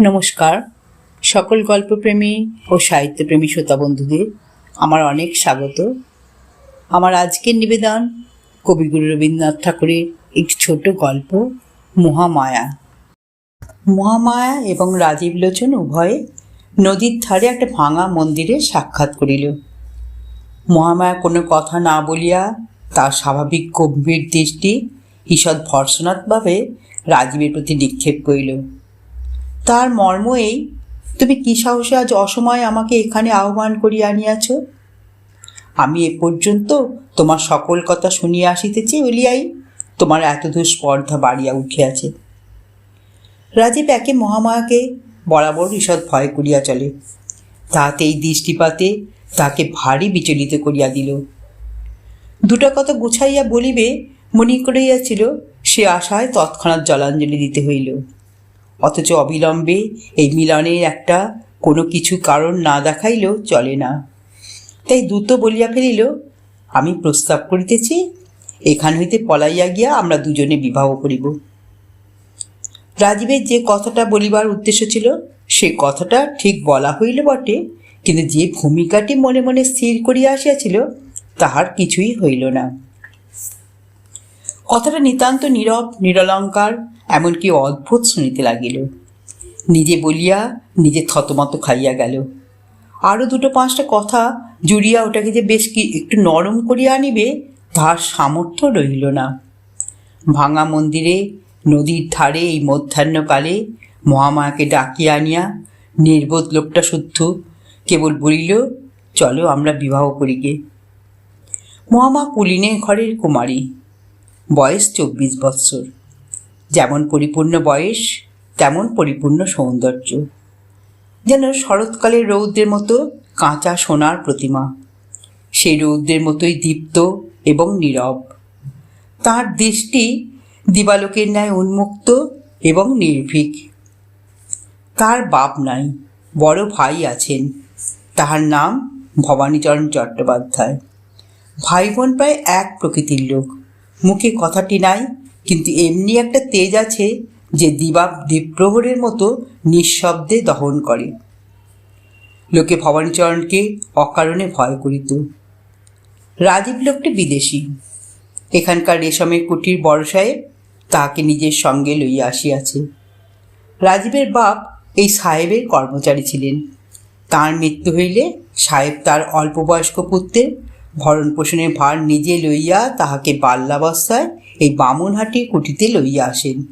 নমস্কার। সকল গল্পপ্রেমী ও সাহিত্যপ্রেমী শ্রোতা বন্ধুদের আমার অনেক স্বাগত। আমার আজকের নিবেদন কবিগুরু রবীন্দ্রনাথ ঠাকুরের একটি ছোট গল্প, মহামায়া। মহামায়া এবং রাজীব লোচন উভয়ে নদীর ধারে একটা ভাঙা মন্দিরে সাক্ষাৎ করিল। মহামায়া কোনো কথা না বলিয়া তার স্বাভাবিক গম্ভীর দৃষ্টি ঈষৎ ভর্সনাথভাবে রাজীবের প্রতি নিক্ষেপ করিল। তার মর্ম এই। তুমি কি সাহসে আজ অসময়ে আমাকে এখানে আহ্বান করিয়া আনিয়াছ? আমি এ পর্যন্ত তোমার সকল কথা শুনিয়া আসিতেছি বলিয়াই তোমার এতদূর স্পর্ধা বাড়িয়া উঠিয়াছে। রাজীব একে মহামায়াকে বরাবর ঈষৎ ভয় করিয়া চলে। তাহাতে এই দৃষ্টিপাতে তাকে ভারী বিচলিত করিয়া দিল। দুটা কথা গুছাইয়া বলিবে, মনে করিয়াছিল সে আশায় তৎক্ষণাৎ জলাঞ্জলি দিতে হইল। অথচ অবিলম্বে এই মিলনের একটা কোনো কিছু কারণ না দেখাইলেও চলে না। তাই দ্রুত বলিয়া ফেলিল, আমি প্রস্তাব করিতেছি, এখান হইতে পলাইয়া গিয়া আমরা দুজনে বিবাহ করিব। রাজীবের যে কথাটা বলিবার উদ্দেশ্য ছিল, সে কথাটা ঠিক বলা হইল বটে, কিন্তু যে ভূমিকাটি মনে মনে স্থির করিয়া আসিয়াছিল, তাহার কিছুই হইল না। কথাটা নিতান্ত নীরব, নিরলঙ্কার, এমনকি অদ্ভুত শুনিতে লাগিল। নিজে বলিয়া, নিজে থতমত খাইয়া গেল। আরও দুটো পাঁচটা কথা জুড়িয়া ওটাকে যে বেশ কি একটু নরম করিয়া আনিবে, তাহার সামর্থ্য রহিল না। ভাঙা মন্দিরে, নদীর ধারে, এই মধ্যাহ্নকালে মহামায়াকে ডাকিয়া আনিয়া নির্বোধ লোকটা শুদ্ধ কেবল বলিল, চলো আমরা বিবাহ করিগে মহামা কুলিনে ঘরের কুমারী। বয়স চব্বিশ বৎসর। যেমন পরিপূর্ণ বয়স, তেমন পরিপূর্ণ সৌন্দর্য। যেন শরৎকালের রৌদ্রের মতো কাঁচা সোনার প্রতিমা। সেই রৌদ্রের মতোই দীপ্ত এবং নীরব। তার দৃষ্টি দিবালোকের ন্যায় উন্মুক্ত এবং নির্ভীক। তার বাপ নাই, বড় ভাই আছেন। তাহার নাম ভবানীচরণ চট্টোপাধ্যায়। ভাই বোন প্রায় এক প্রকৃতির লোক। মুখে কথাটি নাই, কিন্তু এমনি একটা তেজ আছে যে দিবা দ্বীপ্রহরের মতো নিঃশব্দে দহন করে। লোকে ভবানীচরণকে অকারণে ভয় করিত। রাজীব লোকটি বিদেশি। এখানকার রেশমের কুটির বড় সাহেব তাহাকে নিজের সঙ্গে লইয়া আসিয়াছে। রাজীবের বাপ এই সাহেবের কর্মচারী ছিলেন। তার মৃত্যু হইলে সাহেব তার অল্প বয়স্ক পুত্রের ভরণ পোষণের ভার নিজে লইয়া তাহাকে বাল্যাবস্থায় এই বামুনহাটির কুটিতে লইয়া আসেন।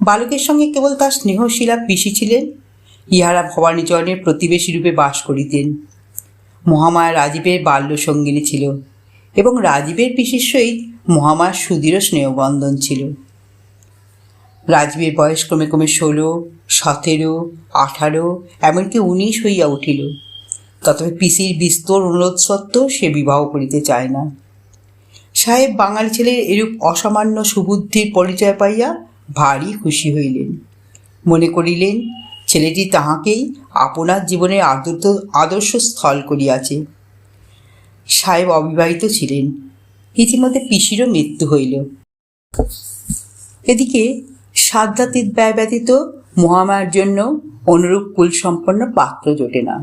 বালকের সঙ্গে কেবল তার স্নেহশিলা পিসি ছিলেন, ইহারা ভবানীচরণের প্রতিবেশী রূপে বাস করিতেন। মহামায়া রাজীবের বাল্য সঙ্গিনী ছিল এবং রাজীবের পিসির সহিত মহামায়ার সুদৃঢ় স্নেহবন্ধন ছিল। রাজীবের বয়স ক্রমে ক্রমে ষোলো, সতেরো, আঠারো, এমনকি উনিশ হইয়া উঠিল। তথাপি পিসির বিস্তর অনুরোধ সত্ত্বেও সে বিবাহ করিতে চায় না। সাহেব বাঙালি ছেলের এরূপ অসামান্য সুবুদ্ধির পরিচয় পাইয়া ভারী খুশি হইলেন। মনে করিলেন, ছেলেটি তাহাকেই আপনার জীবনের আদর্শ আদর্শ স্থল করিয়াছে। সাহেব অবিবাহিত ছিলেন। ইতিমধ্যে পিসিরও মৃত্যু হইল। এদিকে সাধ্যাতীত ব্যয় ব্যতীত মহামায়ার জন্য অনুরূপ কুলসম্পন্ন পাত্র জোটে না।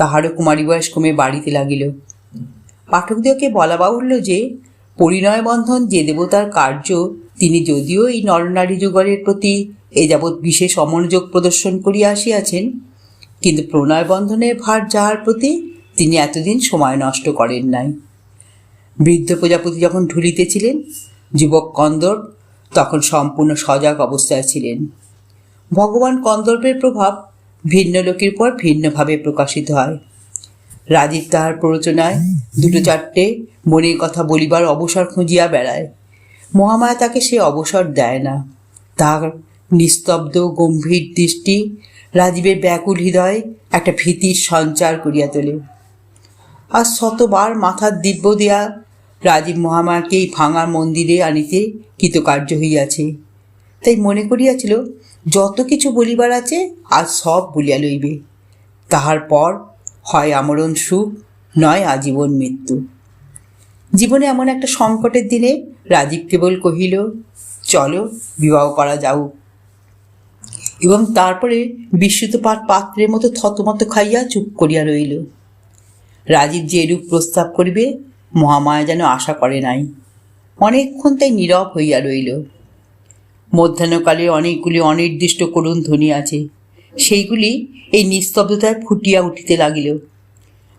তাহারও কুমারী বয়স কমে বাড়িতে লাগিল। পাঠকদেরকে বলা বাহুল্য যে পরিণয় বন্ধন যে দেবতার কার্য, তিনি যদিও এই নরনারী যুগলের প্রতি এ যাবৎ বিশেষ অমনোযোগ প্রদর্শন করিয়া আসিয়াছেন, কিন্তু প্রণয় বন্ধনের ভার যাহার প্রতি তিনি এতদিন সময় নষ্ট করেন নাই। বৃদ্ধ প্রজাপতি যখন ঢুলিতেছিলেন, যুবক কন্দর্প তখন সম্পূর্ণ সজাগ অবস্থায় ছিলেন। ভগবান কন্দর্পের প্রভাব ভিন্ন লোকের পর ভিন্নভাবে প্রকাশিত হয়। রাজীব তাহার প্ররোচনায় দুটো চারটে মনের কথা বলিবার অবসর খুঁজিয়া বেড়ায়। মহামায়া তাকে সে অবসর দেয় না। তাহার নিস্তব্ধ, গম্ভীর দৃষ্টি রাজীবের ব্যাকুল হৃদয় একটা ভীতির সঞ্চার করিয়া তোলে। আর শতবার মাথার দিব্য দেয়া রাজীব মহামায়াকে এই ভাঙার মন্দিরে আনিতে কৃতকার্য হইয়াছে। তাই মনে করিয়াছিল যত কিছু বলিবার আছে আজ সব বলিয়া লইবে। তাহার পর হয় আমরণ সুখ, নয় আজীবন মৃত্যু। জীবনে এমন একটা সংকটের দিনে রাজীব কেবল কহিল, চলো, বিবাহ করা যাও। এবং তারপরে বিস্মিত পাট পাত্রের মতো থতমত খাইয়া চুপ করিয়া রইল। রাজীব যে এরূপ প্রস্তাব করিবে, মহামায়া যেন আশা করে নাই। অনেকক্ষণ তাই নীরব হইয়া রইল। মধ্যাহ্নকালে অনেকগুলি অনির্দিষ্ট করুণ ধ্বনি আছে। সেইগুলি এই নিস্তব্ধতায় ফুটিয়া উঠিতে লাগিল।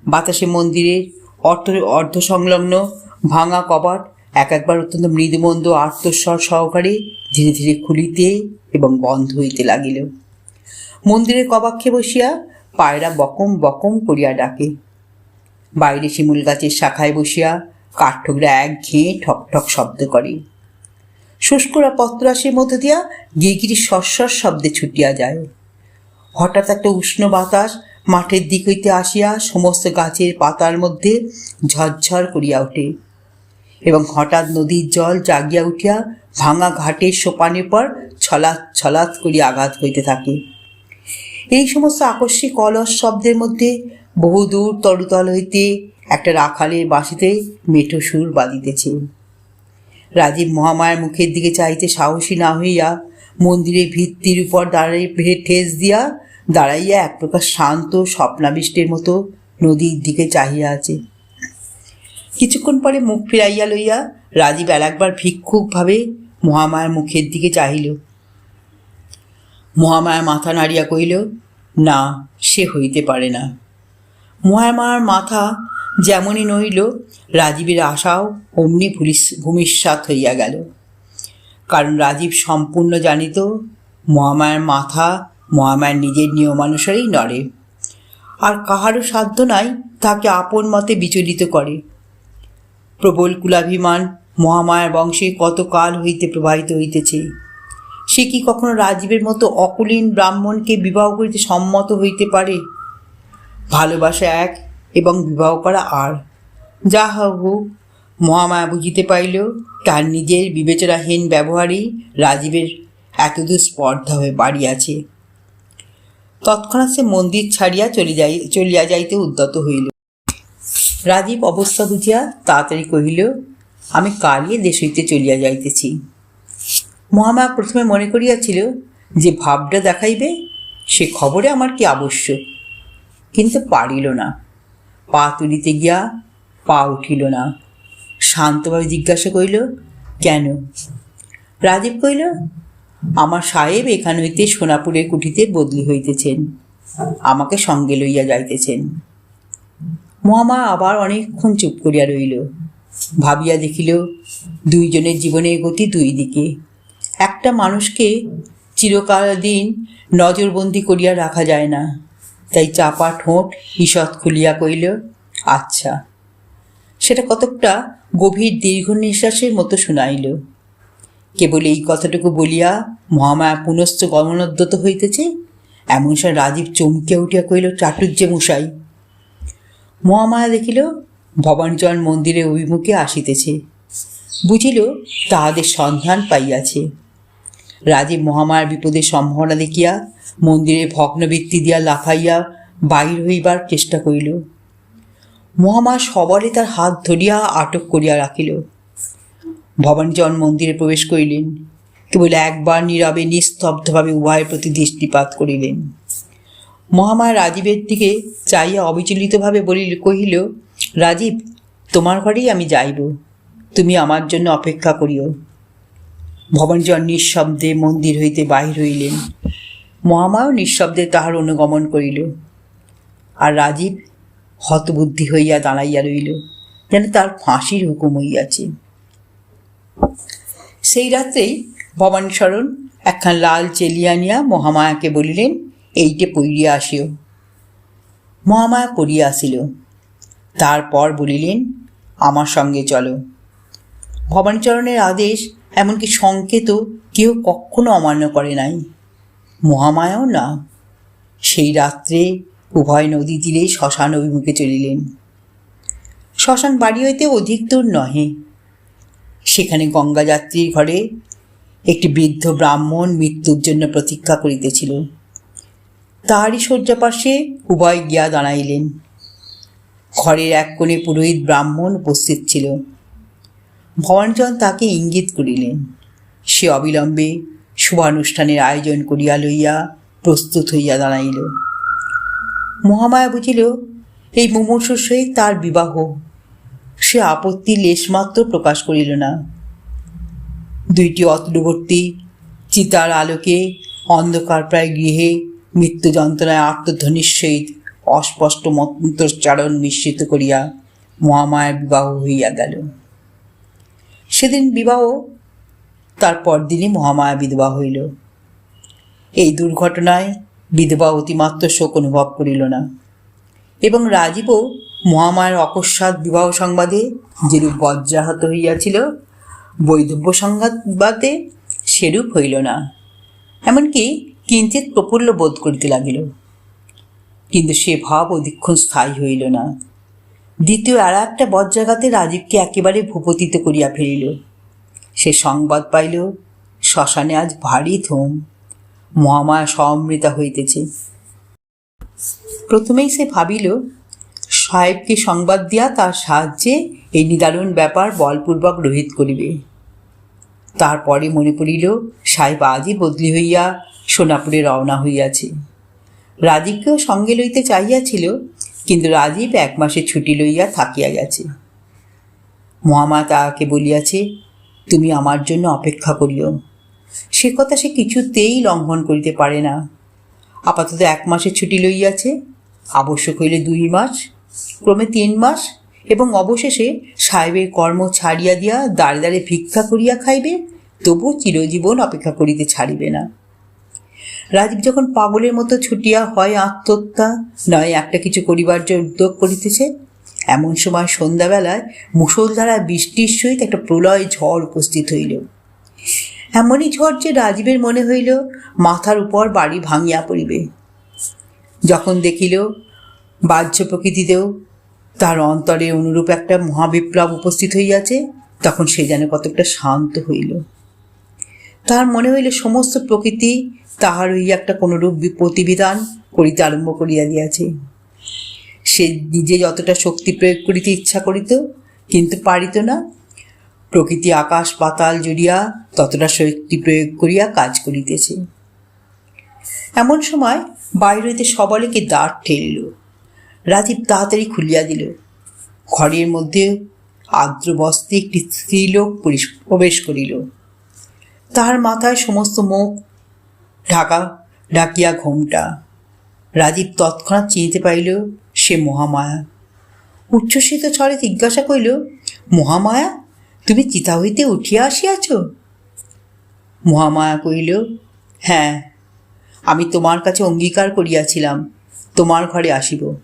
বাতাসে মন্দিরের অর্থ অর্ধ সংলগ্ন ভাঙা কবাট এক একবার অত্যন্ত মৃদুমন্দ আত্মস্বর সহকারে ধীরে ধীরে খুলিতে এবং বন্ধ হইতে লাগিল। মন্দিরের কবাক্ষে বসিয়া পায়রা বকম বকম করিয়া ডাকে। বাইরে শিমুল গাছের শাখায় বসিয়া কাঠঠোকরা এক ঘেয়ে ঠক ঠক শব্দ করে। শুষ্করা পত্রাসের মধ্যে দিয়া গিরগিরি সস্বর শব্দে ছুটিয়া যায়। হঠাৎ একটা উষ্ণ বাতাস মাঠের দিক হইতে আসিয়া সমস্ত গাছের পাতার মধ্যে ঝরঝর করিয়া ওঠে এবং হঠাৎ নদীর জল জাগিয়া উঠিয়া ভাঙা ঘাটের সোপানের পর ছলাৎ ছলাৎ করিয়া আঘাত হইতে থাকে। এই সমস্ত আকস্মিক অলস শব্দের মধ্যে বহুদূর তরুতল হইতে একটা রাখালের বাঁশিতে মেঠো সুর বাজিতেছে। রাজীব মহামায়ার মুখের দিকে চাইতে সাহসী না হইয়া মন্দিরের ভিত্তির উপর দাঁড়াই ঠেস দিয়া দাঁড়াইয়া এক প্রকার শান্ত স্বপ্নাবিষ্টের মতো নদীর দিকে চাহিয়া আছে। কিছুক্ষণ পরে মুখ ফিরাইয়া লইয়া রাজীব আর একবার ভিক্ষুকভাবে মহামায়ার মুখের দিকে চাহিল। মহামায়া মাথা নাড়িয়া কহিল, না, সে হইতে পারে না। মহামায়ার মাথা যেমনই নইল রাজীবের আশাও অমনি ভূমিস- ভূমিষ্যাৎ হইয়া গেল। কারণ রাজীব সম্পূর্ণ জানিত, মহামায়ার মাথা মহামায়ার নিজের নিয়মানুসারেই নড়ে। আর কাহারও সাধ্য নাই তাকে আপন মতে বিচলিত করে। প্রবল কুলাভিমান মহামায়ার বংশে কত কাল হইতে প্রবাহিত হইতেছে। সে কি কখনো রাজীবের মতো অকুলীন ব্রাহ্মণকে বিবাহ করিতে সম্মত হইতে পারে? ভালোবাসা এক এবং বিবাহ করা আর। যা হোক মহামায়া বুঝিতে পাইল তার নিজের বিবেচনাহীন ব্যবহারেই রাজীবের এতদূর স্পর্ধা হয়ে বাড়িয়াছে। তৎক্ষণাৎ সে মন্দির ছাড়িয়া চলে যাই, চলিয়া যাইতে উদ্যত হইল। রাজীব অবস্থা বুঝিয়া তাড়াতাড়ি কহিল, আমি কালিয়ে দেশ হইতে চলিয়া যাইতেছি। মহামায়া প্রথমে মনে করিয়াছিল, যে ভাবটা দেখাইবে, সে খবরে আমার কি আবশ্যক? কিন্তু পারিল না। পা তুলিতে গিয়া পা উঠিল না। শান্তভাবে জিজ্ঞাসা করিল, কেন? রাজীব কহিল, আমার সাহেব এখান হইতে সোনাপুরের কুঠিতে বদলি হইতেছেন। আমাকে সঙ্গে লইয়া যাইতেছেন। মহামা আবার অনেকক্ষণ চুপ করিয়া রইল। ভাবিয়া দেখিল, দুইজনের জীবনের গতি দুই দিকে। একটা মানুষকে চিরকাল দিন নজরবন্দি করিয়া রাখা যায় না। তাই চাপা ঠোঁট ঈষৎ খুলিয়া কইল আচ্ছা। সেটা কতকটা গভীর দীর্ঘ নিঃশ্বাসের মতো শুনাইল। কেবল এই কথাটুকু বলিয়া মহামায়া পুনশ্চ গমনোদ্যত হইতেছে, এমন সময় রাজীব চমকিয়া উঠিয়া কহিল চাটুর্যে মশাই। মহামায়া দেখিল, ভবানীচরণ মন্দিরের অভিমুখে আসিতেছে। বুঝিল, তাহাদের সন্ধান পাইয়াছে। রাজীব মহামায়ার বিপদের সম্ভাবনা দেখিয়া মন্দিরের ভগ্নবৃত্তি দিয়া লাফাইয়া বাহির হইবার চেষ্টা করিল। মহামায়া সবলে তার হাত ধরিয়া আটক করিয়া রাখিল। ভবানীচরণ মন্দিরে প্রবেশ করিলেন। কেবল একবার নীরবে নিস্তব্ধভাবে উভয়ের প্রতি দৃষ্টিপাত করিলেন। মহামায়া রাজীবের দিকে চাইয়া অবিচলিতভাবে বলিল, কহিল, রাজীব, তোমার ঘরেই আমি যাইব। তুমি আমার জন্য অপেক্ষা করিও। ভবানীচরণ নিঃশব্দে মন্দির হইতে বাহির হইলেন। মহামায়াও নিঃশব্দে তাহার অনুগমন করিল। আর রাজীব হতবুদ্ধি হইয়া দাঁড়াইয়া রইল, যেন তার ফাঁসির হুকুম হইয়াছে। সেই রাত্রেই ভবানীশরণ একখান লাল চেলিয়া নিয়া মহামায়াকে বলিলেন, এইটে পইরিয়া আসিও। মহামায়া পড়িয়া আসিল। তারপর বলিলেন, আমার সঙ্গে চলো। ভবানীচরণের আদেশ এমনকি সংকেতও কেউ কখনো অমান্য করে নাই। মহামায়াও না। সেই রাত্রে উভয় নদী তীরে শ্মশান অভিমুখে চলিলেন। শ্মশান বাড়ি হইতে অধিক দূর নহে। সেখানে গঙ্গাযাত্রীর ঘরে একটি বৃদ্ধ ব্রাহ্মণ মৃত্যুর জন্য প্রতীক্ষা করিতেছিল। তাহারই শয্যাপাশে উভয় গিয়া দাঁড়াইলেন। ঘরের এক কোণে পুরোহিত ব্রাহ্মণ উপস্থিত ছিল। ভবানীচরণ তাকে ইঙ্গিত করিলেন, সে অবিলম্বে শুভানুষ্ঠানের আয়োজন করিয়া লইয়া প্রস্তুত হইয়া দাঁড়াইল। মহামায়া বুঝিল, এই মুমূর্ষুর সহিত তার বিবাহ। সে আপত্তি লেশমাত্র প্রকাশ করিল না। দুইটি অতলবর্তী চিতার আলোকে অন্ধকার প্রায় গৃহে মৃত্যু যন্ত্রণায় আত্মধ্বনির সহিত অস্পষ্ট মন্ত্রোচ্চারণ মিশ্রিত করিয়া মহামায়ার বিবাহ হইয়া গেল। সেদিন বিবাহ তার পরদিনই মহামায়া বিধবা হইল। এই দুর্ঘটনায় বিধবা অতিমাত্র শোক অনুভব করিল না। এবং রাজীবও মহামায়ার অকস্মাৎ বিবাহ সংবাদে যেরূপ বজ্রাহত হইয়াছিল, বৈধব্য সংবাদে সেরূপ হইল না। এমনকি কিঞ্চিত প্রফুল্ল বোধ করিতে লাগিল। কিন্তু সে ভাব অধিক্ষণ স্থায়ী হইল না। দ্বিতীয় আর একটা বজ্রাঘাতে রাজীবকে একেবারে ভূপতিত করিয়া ফেলিল। সে সংবাদ পাইল, শ্মশানে আজ ভারী থম মহামায়া সমৃতা হইতেছে। প্রথমেই সে ভাবিল, সাহেবকে সংবাদ দিয়া তার সাহায্যে এই নিদারুণ ব্যাপার বলপূর্বক রোহিত করিবে। তারপরে মনে পড়িল, সাহেব আজই বদলি হইয়া সোনাপুরে রওনা হইয়াছে। রাজীবকেও সঙ্গে লইতে চাহিয়াছিল, কিন্তু রাজীব এক মাসে ছুটি লইয়া থাকিয়া গেছে। মহামা তাহাকে বলিয়াছে তুমি আমার জন্য অপেক্ষা করিও। সে কথা সে কিছুতেই লঙ্ঘন করিতে পারে না। আপাতত এক মাসের ছুটি লইয়াছে, আবশ্যক হইলে দুই মাস, ক্রমে তিন মাস, এবং অবশেষে সাহেবের কর্ম ছাড়িয়া দিয়া দাঁড়ে দাঁড়ে ভিক্ষা করিয়া খাইবে তবু চিরজীবন অপেক্ষা করিতে ছাড়িবে না। রাজীব যখন পাগলের মতো ছুটিয়া হয় আত্মহত্যা, নয় একটা কিছু করিবার জন্য উদ্যোগ করিতেছে এমন সময় সন্ধ্যাবেলায় মুষলধারা বৃষ্টির সহিত একটা প্রলয় ঝড় উপস্থিত হইল। এমনই ঝড় যে রাজীবের মনে হইল, মাথার উপর বাড়ি ভাঙিয়া পড়িবে। যখন দেখিল, বাহ্য প্রকৃতিতেও তার অন্তরে অনুরূপ একটা মহাবিপ্লব উপস্থিত হইয়াছে, তখন সে যেন কতকটা শান্ত হইল। তার মনে হইল সমস্ত প্রকৃতি তাহার হইয়া একটা কোনরূপ প্রতিবিধান করিতে আরম্ভ করিয়া দিয়াছে। সে নিজে যতটা শক্তি প্রয়োগ করিতে ইচ্ছা করিত, কিন্তু পারিত না। প্রকৃতি আকাশ পাতাল জুড়িয়া ততটা শক্তি প্রয়োগ করিয়া কাজ করিতেছে। এমন সময় বাইর হইতে সবলেকে দাঁড় ঠেলিল। রাজীব তাড়াতাড়ি খুলিয়া দিল। ঘরের মধ্যে আর্দ্র বস্ত্রে একটি স্ত্রীলোক প্রবেশ করিল। তাহার মাথায় সমস্ত মুখ ঢাকা, ঢাকিয়া ঘোমটা। রাজীব তৎক্ষণাৎ চিনিতে পাইল সে মহামায়া। উচ্ছ্বসিত ছড়ে জিজ্ঞাসা করিল মহামায়া, তুমি চিতা হইতে উঠিয়া আসিয়াছ? মহামায়া কহিল হ্যাঁ আমি তোমার কাছে অঙ্গীকার করিয়াছিলাম, তোমার ঘরে আসিব।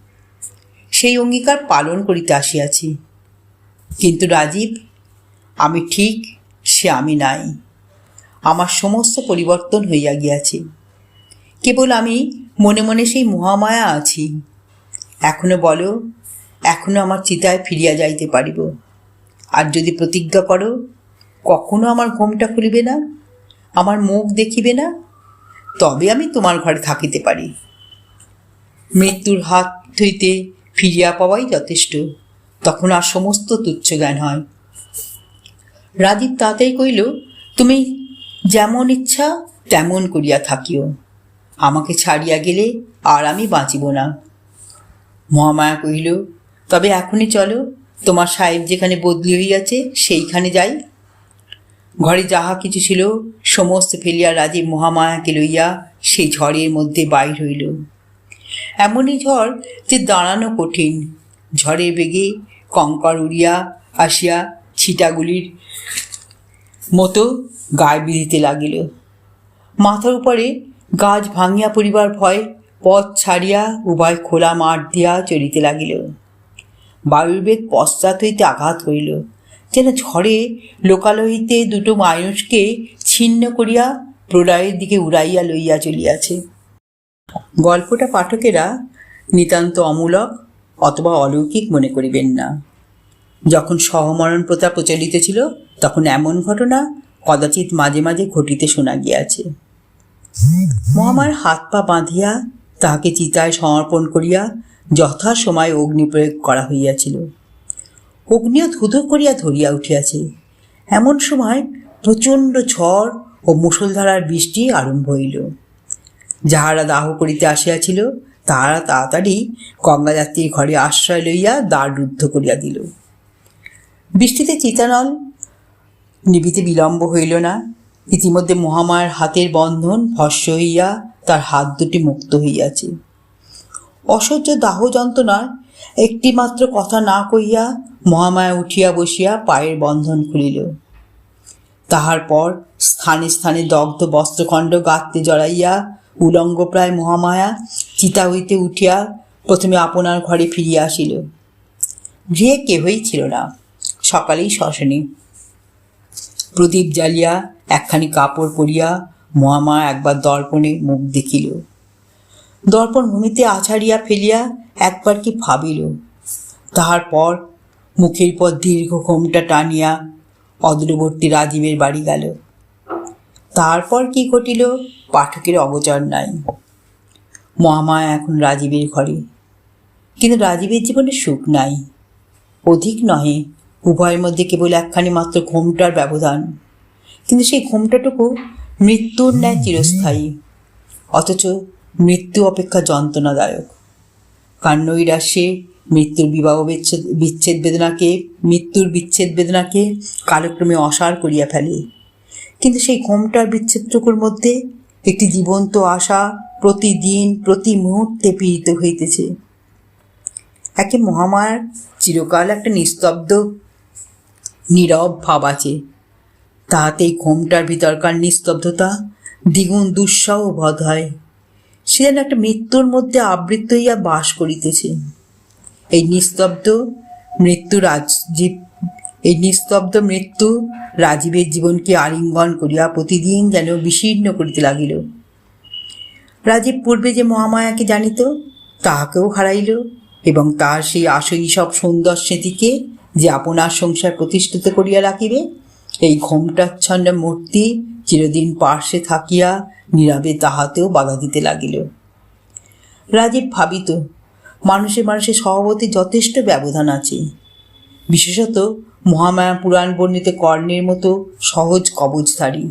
সেই অঙ্গীকার পালন করিতে আসিয়াছি। কিন্তু রাজীব, আমি ঠিক সে আমি নাই। আমার সমস্ত পরিবর্তন হইয়া গিয়াছে। কেবল আমি মনে মনে সেই মহামায়া আছি। এখনও বলো, এখনও আমার চিতায় ফিরিয়া যাইতে পারিব। আর যদি প্রতিজ্ঞা করো, কখনো আমার ঘোমটা খুলিবে না, আমার মুখ দেখিবে না, তবে আমি তোমার ঘরে থাকিতে পারি। মৃত্যুর হাত হইতে ফিরিয়া পাওয়াই যথেষ্ট, তখন আর সমস্ত তুচ্ছ জ্ঞান হয়। রাজীব তাতেই কইল তুমি যেমন ইচ্ছা তেমন করিয়া থাকিও। আমাকে ছাড়িয়া গেলে আর আমি বাঁচিব না। মহামায়া কহিল, তবে এখনই চলো, তোমার সাহেব যেখানে বদলি হইয়াছে, সেইখানে যাই। ঘরে যাহা কিছু ছিল, সমস্ত ফেলিয়া রাজীব মহামায়াকে লইয়া সেই ঝড়ের মধ্যে বাইর হইল। এমনই ঝড় যে দাঁড়ানো কঠিন। ঝড়ের বেগে কঙ্কর উড়িয়া আসিয়া ছিটাগুলির মতো গায়ে বিঁধিতে লাগিল। মাথার উপরে গাছ ভাঙিয়া পড়িবার ভয় পথ ছাড়িয়া উভয় খোলা মাঠ দিয়া চলিতে লাগিল। বায়ুর বেগ পশ্চাৎ হইতে আঘাত হইল, যেন ঝড়ে লোকালয় হইতে দুটো মানুষকে ছিন্ন করিয়া প্রলয়ের দিকে উড়াইয়া লইয়া চলিয়াছে। গল্পটা পাঠকেরা নিতান্ত অমূলক অথবা অলৌকিক মনে করিবেন না। যখন সহমরণ প্রথা প্রচলিত ছিল, তখন এমন ঘটনা কদাচিৎ মাঝে মাঝে ঘটিতে শোনা গিয়াছে। মহামার হাত পা বাঁধিয়া তাহাকে চিতায় সমর্পণ করিয়া যথা সময় অগ্নি প্রয়োগ করা হইয়াছিল। অগ্নিও ধুধু করিয়া ধরিয়া উঠিয়াছে। এমন সময় প্রচণ্ড ঝড় ও মুষলধারার বৃষ্টি আরম্ভ হইল। যাহারা দাহ করিতে আসিয়াছিল, তাহারা তাড়াতাড়ি গঙ্গাযাত্রীর ঘরে আশ্রয় লইয়া দ্বার রুদ্ধ করিয়া দিল। বৃষ্টিতে চিতানল নিবিতে বিলম্ব হইল না। ইতিমধ্যে মহামায়ার হাতের বন্ধন ভস্য হইয়া তার হাত দুটি মুক্ত হইয়াছে। অসহ্য দাহ যন্ত্রণার একটি মাত্র কথা না কইয়া মহামায়া উঠিয়া বসিয়া পায়ের বন্ধন খুলিল। তাহার পর স্থানে স্থানে দগ্ধ বস্ত্রখণ্ড গাত্রে জড়াইয়া উলঙ্গ প্রায় মহামায়া চিতা হইতে উঠিয়া প্রথমে আপনার ঘরে ফিরিয়া আসিল। গৃহে কেহই ছিল না। সকালেই শ্মশানে প্রদীপ জ্বালিয়া একখানি কাপড় পরিয়া মহামায়া একবার দর্পণে মুখ দেখিল। দর্পণ ভূমিতে আছাড়িয়া ফেলিয়া একবার কি ভাবিল? তাহার পর মুখের পর দীর্ঘ ঘোমটা টানিয়া অদূরবর্তী রাজীবের বাড়ি গেল। তারপর কি ঘটিল? পাঠকের অগোচর নাই। মহামায়া এখন রাজীবের ঘরে। কিন্তু রাজীবের জীবনে সুখ নাই। অধিক নহে, উভয়ের মধ্যে কেবল একখানি মাত্র ঘোমটার ব্যবধান। কিন্তু সেই ঘোমটাটুকু মৃত্যুর ন্যায় চিরস্থায়ী। অথচ মৃত্যু অপেক্ষা যন্ত্রণাদায়ক। কান্নৈরাশ্যে মৃত্যুর বিবাহ বিচ্ছেদ বিচ্ছেদ বেদনাকে, মৃত্যুর বিচ্ছেদ বেদনাকে কালক্রমে অসার করিয়া ফেলে। কিন্তু সেই ঘোমটার বিচ্ছেদটুকুর মধ্যে একটি জীবন্ত আশা প্রতিদিন, প্রতি মুহূর্তে পীড়িত হইতেছে। একে মহামায়ার চিরকাল একটা নিস্তব্ধ, নীরব ভাব আছে। তাহাতেই ঘোমটার ভিতরকার নিস্তব্ধতা দ্বিগুণ দুঃসাহ বোধ হয়। সে যেন একটা মৃত্যুর মধ্যে আবৃত হইয়া বাস করিতেছে। এই নিস্তব্ধ মৃত্যু রাজীব এই নিস্তব্ধ মৃত্যু রাজীবের জীবনকে আলিঙ্গন করিয়া প্রতিদিন যেন বিশীর্ণ করিতে লাগিল। রাজীব পূর্বে যে মহামায়াকে জানিত, তাহাকেও হারাইল এবং তার সেই আসই সব সুন্দর স্মৃতিকে যে আপনার সংসার প্রতিষ্ঠিত করিয়া রাখিবে এই ঘোমটাচ্ছন্ন মূর্তি চিরদিন পার্শ্বে থাকিয়া নীরবে তাহাতেও বাধা দিতে লাগিল। রাজীব ভাবিত, মানুষে মানুষের স্বভাবতে যথেষ্ট ব্যবধান আছে। বিশেষত মহামায়া পুরাণ বর্ণিত কর্ণের মতো সহজ কবচধারী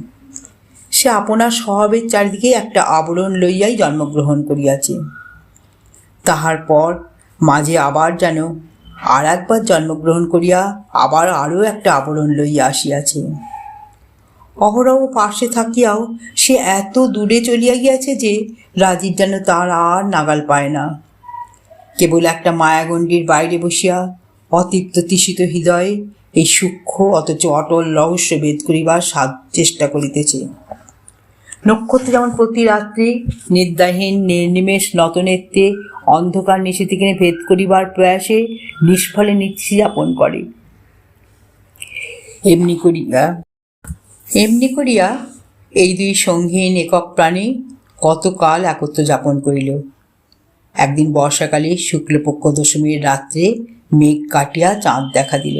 সে আপনার স্বভাবের চারিদিকে একটা আবরণ লইয়াই জন্মগ্রহণ করিয়াছে। তাহার পর মাঝে আবার যেন আর একবার জন্মগ্রহণ করিয়া আবার আরও একটা আবরণ লইয়া আসিয়াছে। অহরহ পাশে থাকিয়াও সে এত দূরে চলিয়া গিয়াছে যে রাজীব যেন তার আর নাগাল পায় না। কেবল একটা মায়াগণ্ডির বাইরে বসিয়া অতৃপ্ত তৃষিত হৃদয়ে এই সূক্ষ্ম অথচ অটল রহস্য ভেদ করিবার সাধ চেষ্টা করিতেছে। নক্ষত্র যেমন প্রতি রাত্রি নিদ্রাহীন, নির্নিমেষ, নতনেত্রে অন্ধকার নিশীতিকে ভেদ করিবার প্রয়াসে নিষ্ফলে যাপন করে। এমনি করিয়া এমনি করিয়া এই দুই সঙ্গীন একক প্রাণী কতকাল একত্র যাপন করিল। একদিন বর্ষাকালে শুক্লপক্ষ দশমীর রাত্রে মেঘ কাটিয়া চাঁদ দেখা দিল।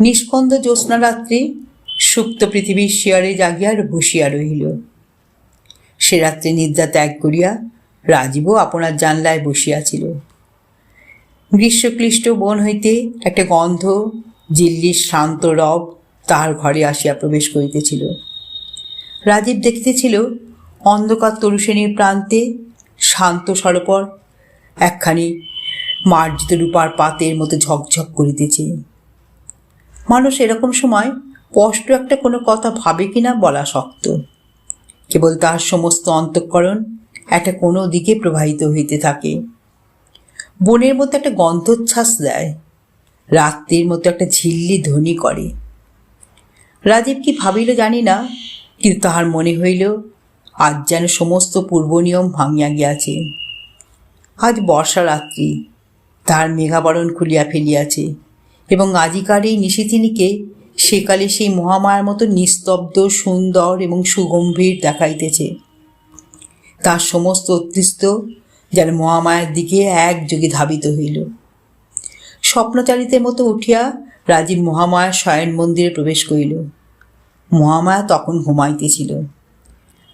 নিষ্পন্দ জ্যোৎস্না রাত্রে সুপ্ত পৃথিবীর শিয়ারে জাগিয়া বসিয়া রহিল। সে রাত্রে নিদ্রা ত্যাগ করিয়া রাজীবও আপনার জানলায় বসিয়াছিল। গ্রীষ্মক্লিষ্ট বন হইতে একটা গন্ধ জিল্লির শান্ত রব তাহার ঘরে আসিয়া প্রবেশ করিতেছিল। রাজীব দেখিতেছিল, অন্ধকার তরুশ্রেণীর প্রান্তে শান্ত সরোপর একখানি মার্জিত রূপার পাতের মতো ঝকঝক করিতেছে। মানুষ এরকম সময় স্পষ্ট একটা কোনো কথা ভাবে কিনা বলা শক্ত। কেবল তাহার সমস্ত অন্তঃকরণ একটা কোনো দিকে প্রবাহিত হইতে থাকে। বনের মতো একটা গন্ধচ্ছ্বাস দেয়। রাত্রির মতো একটা ঝিল্লি ধ্বনি করে। রাজীব কি ভাবিল জানি না, কিন্তু তাহার মনে হইল, আজ যেন সমস্ত পূর্ব নিয়ম ভাঙিয়া গিয়াছে। আজ বর্ষা রাত্রি, তাহার মেঘাবরণ খুলিয়া ফেলিয়াছে, এবং আজিকার এই নিশিথিনীকে সেকালে সেই মহামায়ার মতো নিস্তব্ধ, সুন্দর এবং সুগম্ভীর দেখাইতেছে। তার সমস্ত অতৃষ্ট যেন মহামায়ার দিকে একযোগে ধাবিত হইল। স্বপ্নচারিতের মতো উঠিয়া রাজীব মহামায়ার শয়ন মন্দিরে প্রবেশ করিল। মহামায়া তখন ঘুমাইতেছিল।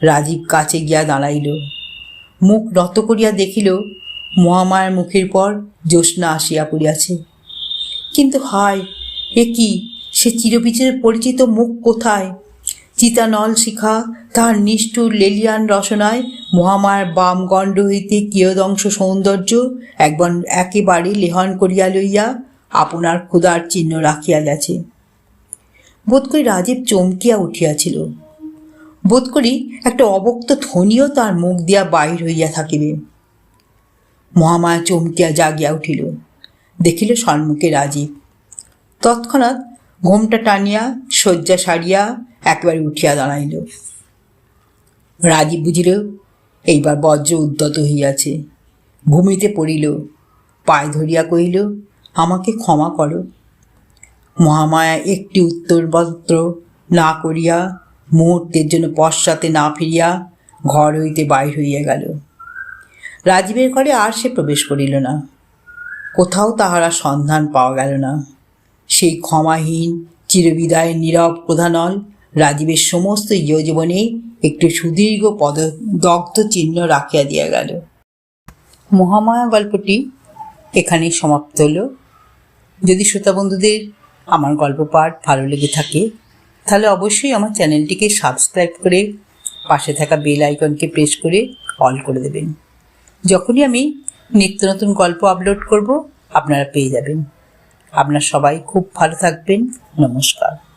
রাজীব কাছে গিয়া দাঁড়াইল। মুখ নত করিয়া দেখিল, মহামায়ার মুখের পর জ্যোৎস্না আসিয়া পড়িয়াছে। কিন্তু হায়, এ কি? সে চিরবিচির পরিচিত মুখ কোথায়? চিতানল শিখা, তাহার নিষ্ঠুর লেলিয়ান রসনায় মহামায়ার বাম গণ্ড হইতে কিয়দংশ সৌন্দর্য একবার একেবারে লেহন করিয়া লইয়া আপনার ক্ষুদার চিহ্ন রাখিয়া গেছে। বোধ করি রাজীব চমকিয়া উঠিয়াছিল। বোধ করি একটা অবক্ত ধ্বনিও তার মুখ দিয়া বাহির হইয়া থাকিবে। মহামায়া চমকিয়া জাগিয়া উঠিল। দেখিল সম্মুখে রাজীব। তৎক্ষণাৎ ঘোমটা টানিয়া, শয্যা সারিয়া একেবারে উঠিয়া দাঁড়াইল। রাজীব বুঝিল, এইবার বজ্র উদ্যত হইয়াছে। ভূমিতে পড়িল, পায়ে ধরিয়া কহিল, আমাকে ক্ষমা করো। মহামায়া একটি উত্তরপত্র না করিয়া মুহূর্তের জন্য পশ্চাতে না ফিরিয়া ঘর হইতে বাইর হইয়া গেল। রাজীবের ঘরে আর সে প্রবেশ করিল না। কোথাও তাহারা সন্ধান পাওয়া গেল না। সেই ক্ষমাহীন চিরবিদায়ের নীরব প্রধানল রাজীবের সমস্ত জীবনে একটু সুদীর্ঘ পদদগ্ধ চিহ্ন রাখিয়া দিয়া গেল। মহামায়া গল্পটি এখানেই সমাপ্ত হলো। যদি শ্রোতা বন্ধুদের আমার গল্প পাঠ ভালো লেগে থাকে, তাহলে অবশ্যই আমার চ্যানেলটিকে সাবস্ক্রাইব করে পাশে থাকা বেল আইকনকে প্রেস করে অল করে দেবেন। যখনই আমি নিত্য নতুন গল্প আপলোড করব, আপনারা পেয়ে যাবেন। আপনারা সবাই খুব ভালো থাকবেন। নমস্কার।